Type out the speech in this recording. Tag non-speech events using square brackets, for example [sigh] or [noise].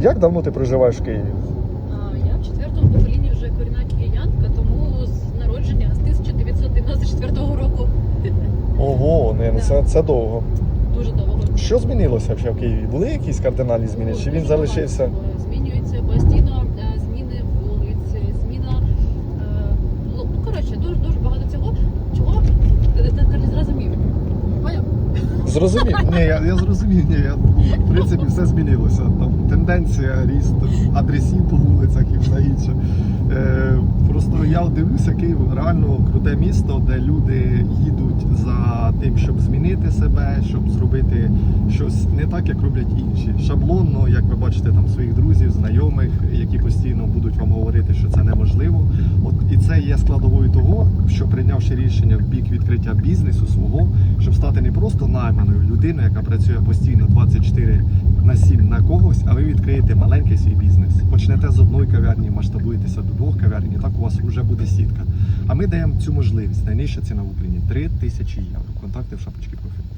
Як давно ти проживаєш в Києві? А, Я в четвертому поколінні вже корінна киянка, тому з народження з 1994 року Ого, не, ну це, це довго. дуже довго. Що змінилося взагалі в Києві? Були якісь кардинальні зміни? Чи він залишився? Змінюється постійно е, зміни вулиць, зміна. е, Ну, ну, коротше, дуже дуже багато цього. Чого ти ти не зрозумів? Поняв? Зрозумів? [laughs] Ні, я, я зрозумів. Ні, я, в принципі, все змінилося. Там тенденція, ріст адресів по вулицях і все інше. Е, просто я дивлюся, Київ реально круте місто, де люди їдуть за тим, щоб змінити себе, щоб зробити щось не так, як роблять інші. Шаблонно, як ви бачите, там своїх друзів, знайомих, які постійно будуть вам говорити, що це неможливо. От і це є складовою того, що прийнявши рішення в бік відкриття бізнесу свого, щоб стати не просто найманою людиною, яка працює постійно 24 на 7 на когось, а ви відкриєте маленький свій бізнес. Почнете з одної кав'ярні, масштабуєтеся до двох кав'ярні, так у вас вже буде сітка. А ми даємо цю можливість. Найнижча ціна в Україні 3 тисячі євро. Контакти в шапочці профілю.